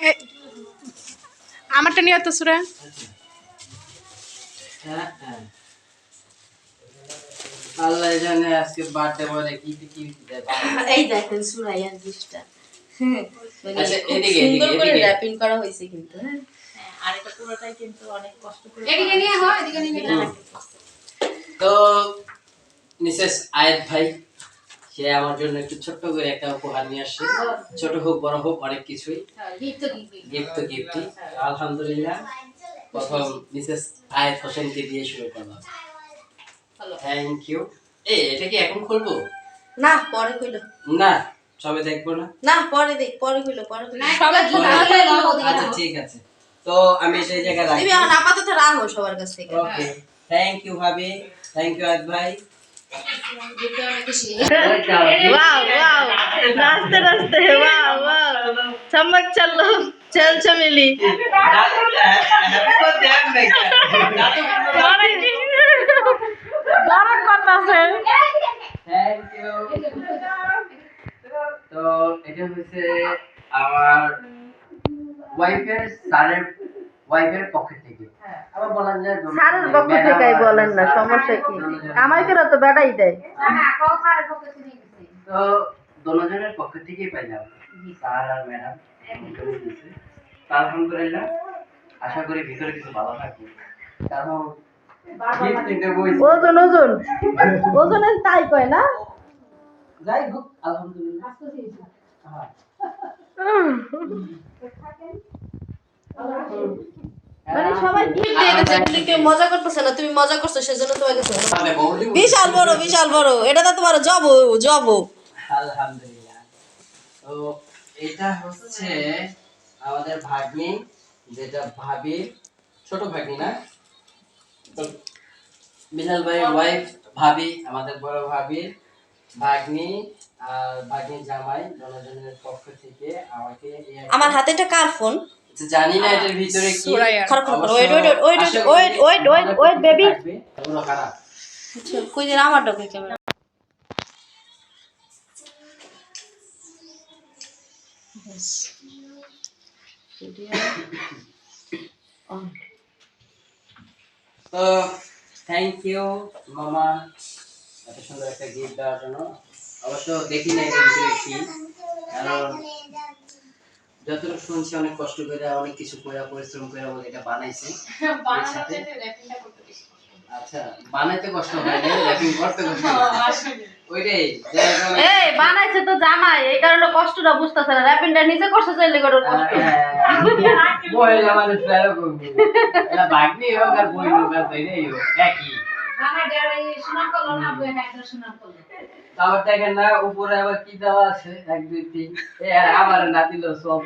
এ- আমারটা নিয়ে তো সুরা। আল্লাহ জানে আজকে বার্থডে বলে কি কি এই দেখেন সুরাইয়ার জিনিসটা। মানে আচ্ছা, খুব এদিকে, সুন্দর করে র্যাপিং করা হয়েছে কিন্তু হ্যাঁ। আর এটা পুরোটাই কিন্তু অনেক কষ্ট করে এদিকে নিয়ে হয় এদিকে নিয়ে তো মিসেস আয়েদ ভাই সে আমার জন্য একটু ছোট্ট করে একটা উপহার নিয়ে আসছে ছোট হোক বড় হোক অনেক কিছুই। গিফট তো গিফটই আলহামদুলিল্লাহ। প্রথম মিসেস আয়েদ হোসেনকে দিয়ে শুরু করলাম। থ্যাংক ইউ এই এটা কি এখন খুলবো? না পরে কইলো না সবে দেখব না? না পরে দেখ পরে কইলো পরে সবাই আচ্ছা ঠিক আছে। তো আমি সেই জায়গায় রাখি তুমি এখন আপাতত রাখো সবার কাছ থেকে। ওকে থ্যাংক ইউ ভাবি। থ্যাংক ইউ আয়েদ ভাই। वाह वाह नाचते नाचते वाह वाह चमक चलो चल चमेली থ্যাংক ইউ তো এটা হচ্ছে আমার ওয়াইফের স্যারের ওয়াইফের পক্ষ থেকে আবার বলেন যে স্যারের পক্ষ থেকেই বলেন না সমস্যা কি? আমার কেন তো বেড়াই দেয়। তো দোনোজনের পক্ষ থেকেই পাইলাম। স্যার আর ম্যাডাম আলহামদুলিল্লাহ আশা করি ভিতরে কিছু ভালো থাকবে। কারণ gift নিতে বইছি। ওজন ওজন। ওজনের তাই কয় না? যাই হোক আলহামদুলিল্লাহ। হ্যাঁ। মানে সবাই দিচ্ছে কিন্তু কেউ মজা করতেছে না। তুমি মজা করছ সেজন্য তোমাকে বিশাল বড় বিশাল বড়। এটা তো তোমার জব জব। আলহামদুলিল্লাহ। তো এটা হচ্ছে আমাদের ভাগ্নি যেটা ভাবি ছোট ভাগ্নি না? তো বিলাল ভাইয়ের ওয়াইফ ভাবি আমাদের বড় ভাবি ভাগ্নি আর ভাগ্নির জামাই দুজনের পক্ষ থেকে আমাকে আমার হাতে এটা কার ফোন? জানি না এটার ভিতরে কি। খারাপ খারাপ wait wait wait wait wait wait wait baby. থাকবে। খারাপ। কই দিন আমার ডকে ক্যামেরা। তো থ্যাংক ইউ মামা। এত সুন্দর একটা গিফট দেওয়ার জন্য। অবশ্য দেখি না এটার ভিতরে কি। কারণ যতটুকু শুনছি অনেক কষ্ট করে অনেক কিছু করে পরিশ্রম করে আমাদের এটা বানাইছে। আচ্ছা বানাইতে কষ্ট হয় না র্যাপিং করতে কষ্ট ওইটাই এই বানাইছে তো জামাই এই কারণে কষ্টটা বুঝতেছে না র্যাপিংটা নিজে করছে চাইলে করে কষ্ট। মহিলা মানুষ প্রায় করবে এটা ভাগ্নি হোক আর বই হোক আর তাইলেই হোক একই। আবার দেখেন না উপরে আবার কি দেওয়া আছে? এক দুই তিন। আমার না দিল সব।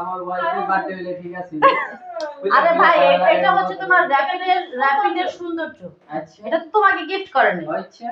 আমার ওয়াইফের বার্থডে হইলে ঠিক আছে। আরে ভাই এটা হচ্ছে তোমার র্যাপিংয়ের র্যাপিংয়ের সৌন্দর্য। আচ্ছা। এটা তো তোমাকে গিফট করেনি। আচ্ছা।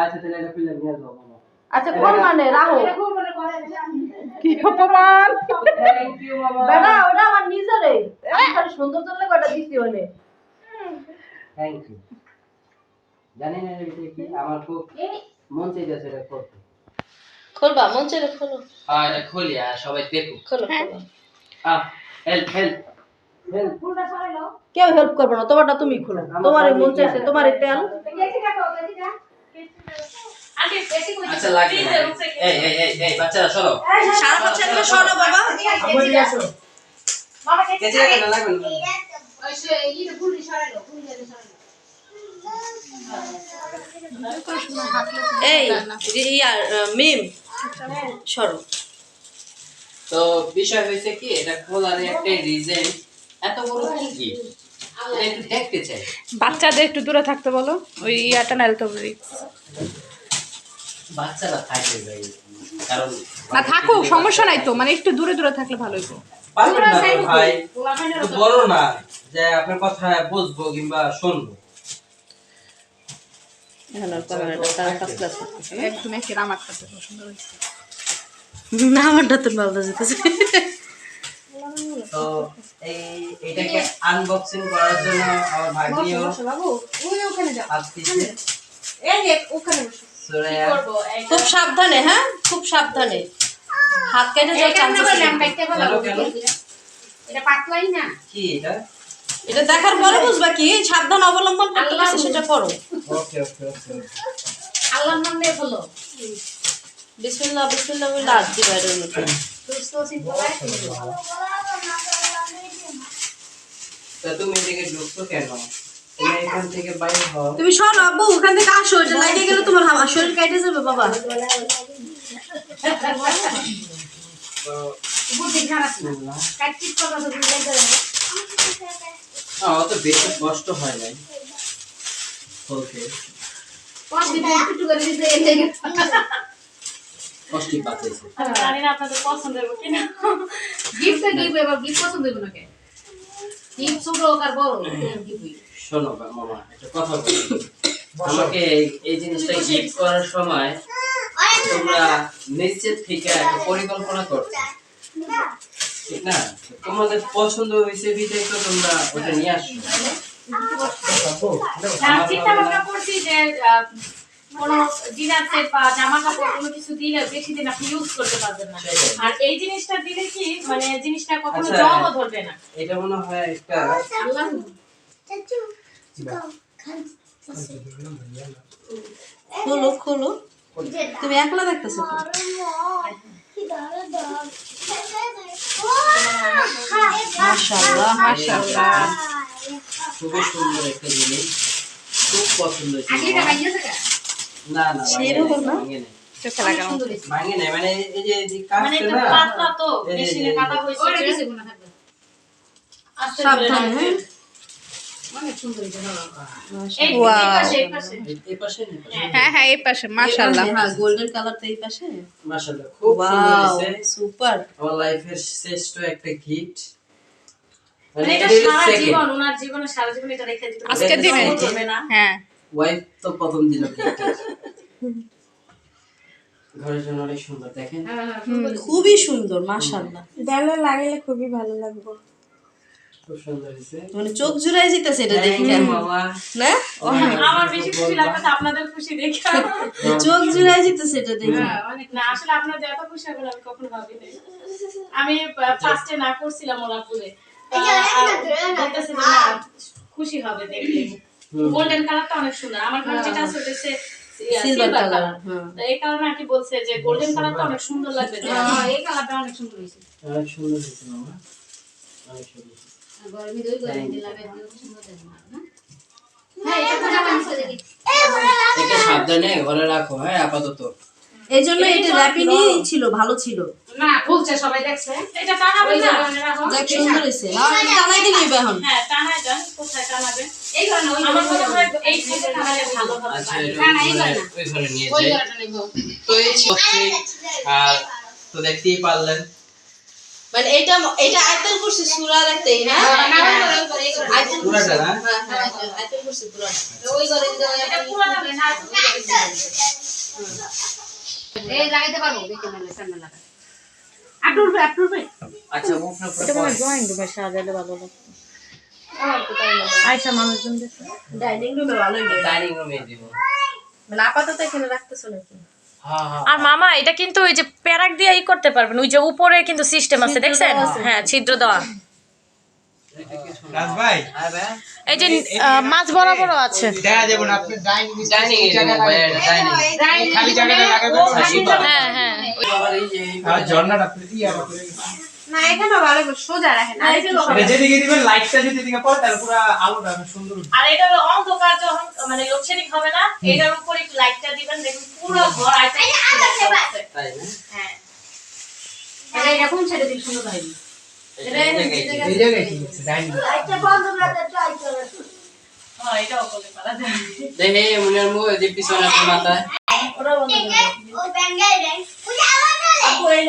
আচ্ছা তাহলে এটা পিলার নিয়ে মামা। আচ্ছা কোন মানে? রাহো কি অপমান? থ্যাংক ইউ মামা। বেটা ওটা আমার নিজেরে আমি খালি সৌন্দর্য লাগে ওটা দিছি হলে থ্যাংক ইউ জানি না এটা কি আমার খুব মন চাইতেছে এটা করতে খুলবা মন চাইলে খোলো হ্যাঁ এটা খুলি আর সবাই দেখুক খোলো খোলো আহ হেল্প হেল্প কেউ হেল্প করবে না তোমারটা তুমি খোলো তোমার মন চাইছে তোমার তেল আচ্ছা লাগবে এই এই এই এই বাচ্চারা সরো সারা বাবা লাগবে না এই ইয়ার মিম। সরো। তো বিষয় হয়েছে কি এটা খোলার একটা রিজন এত বড় কি কি? একটু দেখতে চাই। বাচ্চাদের একটু দূরে থাকতে বলো ওই ইয়াটা নাইলে তো বাচ্চারা থাকে কারণ না থাকুক সমস্যা নাই তো মানে একটু দূরে দূরে থাকলে ভালোই তো ভাই বড় না যে আপনার কথা বুঝব কিংবা শুনব এখন আর ক্যামেরাটা তার ফার্স্ট ক্লাস একদম একে আমার কাছে পছন্দ হয়েছে। না আমারটা তো ভালো যেতেছে। তো এই এটাকে আনবক্সিং করার জন্য আমার ভাগ্নিও আসতেছে সুরাইয়া। খুব সাবধানে হ্যাঁ? খুব সাবধানে। হাত কেটে যাওয়ার চান্সেস এটা পাতলাই না। কি এটা? এটা দেখার পরে বুঝবা কি? সাবধান অবলম্বন করতে আল্লাহ পারছে সেটা করো। ওকে ওকে ওকে আল্লাহর নাম নিয়ে ফেলো বিসমিল্লাহ বিসমিল্লাহ বলে লাভ দিবা এর মধ্যে। সুস্থ তা তুমি এদিকে ঢুকছো কেন? তুমি এখান থেকে বাইরে হও। তুমি সরো আব্বু ওখান থেকে আসো এটা লাগিয়ে গেলে তোমার হাওয়া শরীর কেটে যাবে বাবা। তো বুদ্ধি খারাপ না। না তো অত বেশি কষ্ট হয় নাই। ওকে কষ্টই জানি না আপনাদের পছন্দ হবে কিনা গিফট এবার গিফট পছন্দ হবে না কে গিফট ছোট হোক আর বড় শোনো বা- মামা একটা কথা বলি। আমাকে এই- এই জিনিসটা গিফট করার সময় তোমরা নিশ্চিত থেকে একটা পরিকল্পনা করছ ঠিক না তোমাদের পছন্দ হয়েছে বিধায় তো তোমরা ওটা নিয়ে আসছো চিন্তা ভাবনা করছি যে কোনো ডিনার সেট বা জামা কাপড় কোনো কিছু দিলে বেশি দিন আপনি ইউজ করতে পারবেন না। আর এই জিনিসটা দিলে কি মানে জিনিসটা কখনো আচ্ছা। জমও ধরবে না। এটা মনে হয় একটা খোলো খোলো। তুমি একলা দেখতেছো? মাশাআল্লাহ মাশাআল্লাহ। খুবই সুন্দর একটা জিনিস। খুব পছন্দ হয়েছে। না না সেরকম না? ভাঙে মানে এই যে মানে পাতলা তো মেশিনে কাটা সাবধানে, হ্যাঁ? হ্যাঁ হ্যাঁ এই পাশে হ্যাঁ গোল্ডেন কালারটা এই পাশে। মাশাআল্লাহ খুব সুন্দর সুপার আমার লাইফের শ্রেষ্ঠ একটা গিফট মানে এটা সারা জীবন ওনার জীবনে সারা জীবন এটা রেখে দিতে আজকের আজকে দিনে? দিনে করবে না। হ্যাঁ। ওয়াইফ তো প্রথম দিল gift। ঘরের জন্য অনেক সুন্দর দেখেন। হ্যাঁ হ্যাঁ। খুবই সুন্দর মাশাআল্লাহ। দেয়ালে লাগালে খুবই ভালো লাগবে। মানে চোখ জুড়াই যেতেছে এটা দেখে। you, মামা না? আমার বেশি খুশি লাগতেছে আপনাদের খুশি দেখে চোখ জুড়াই যেতেছে এটা দেখে। হ্যাঁ, অনেক না আসলে আপনার এত খুশি হবেন আমি কখনো ভাবিনি। আমি ফার্স্টে না করছিলাম ওলাপুরে বলতেছে খুশি হবে দেখলে গোল্ডেন কালারটা অনেক সুন্দর। আমার ঘরে যেটা আছে ওটা হচ্ছে সিলভার কালার হ্যাঁ এই কারণে আর কি বলছে যে গোল্ডেন কালারটা অনেক সুন্দর লাগবে হ্যাঁ, এই কালারটা অনেক সুন্দর হয়েছে। অনেক সুন্দর হয়েছে মামা। অনেক সুন্দর। গরমে দই গরমে দিলাম সুন্দর না হ্যাঁ এটা তো জামা নিচে দেখি একে সাবধানে ঘরে রাখো হ্যাঁ আপাতত। এই জন্য এটা র্যাপিংই ছিল ভালো ছিল। না খুলছে সবাই দেখছে? এটা টানাবে না জায়গায় সুন্দর হয়েছে। হ্যাঁ টানাই দিলেই এখন। হ্যাঁ টানায় যান কোথায় টানাবে? এই কারণে ওই আমার মনে হয় এই সাইডে টানালে ভালো হবে। আচ্ছা না, না, এই ওই ঘরে ঘরে- না। ওই ঘরে নিয়ে যাই। তো এই হচ্ছে আর তো দেখতেই পারলেন। মানে এটা এটা আয়তল আয়তল পুরাটা না হ্যাঁ হ্যাঁ আয়তল- ওই ঘরে দিতে এটা পুরো যাবে না এই লাগাইতে পারব দেখে সামনে লাগা আটুর পে আটুর পে আচ্ছা মুখ না করে পরে। ড্রয়িং রুমে সাজালে ভালো লাগতো আয়সা মানুষজন দেখে ডাইনিং রুমে ভালোই ডাইনিং রুমে দিব মানে আপাতত এখানে রাখতেছো নাকি হ্যাঁ হ্যাঁ আর মামা এটা কিন্তু ওই যে প্যারাক দিয়ে ই করতে পারবেন। ওই যে উপরে কিন্তু সিস্টেম আছে দেখছেন? হ্যাঁ ছিদ্র দেওয়া। হ্যাঁ এই যে মাছ বরাবরও আছে। হ্যাঁ হ্যাঁ। না এখানে ভালো সোজা রাখেন আর এটা যেদিকে দিবেন লাইটটা যদি পড়ে তাহলে পুরো আলোটা সুন্দর হবে। আর এটা অন্ধকার যখন মানে লোডশেডিং হবে না এটার উপরে একটু লাইটটা দিবেন দেখুন পুরো ঘর আইতে তাই না? হ্যাঁ। এটা এরকম ছেড়ে দিলে সুন্দর হয় এটা এই জায়গায় এই জায়গায় কি হচ্ছে ডাইনিং হ্যাঁ এটাও বলে পারা যায়। দেখে মনের মুখ যে পিছনে একটা মাথা ওই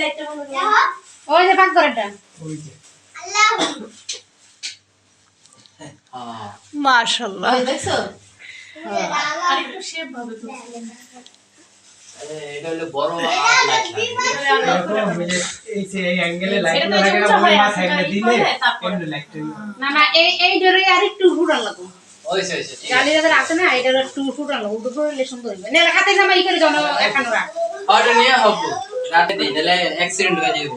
যে পাক করেটা ওই যে। মাশাআল্লাহ। এই দেখছ? আর একটু শেপ হবে তো। এটা হলো বড় ওই যে এই এই অ্যাঙ্গেলে লাগে বলে হয়ে মাথা দিলে এমনি না না এই এই ডরে আর একটু লাগো ঠিক আছে। যাদের আছে না এটা একটু সুন্দর হইবে। নেলে খাতে জামা ই করে জমা এখানে রাখ। অর্ডার নিয়ে হব রাতে দিই অ্যাক্সিডেন্ট হয়ে যাবে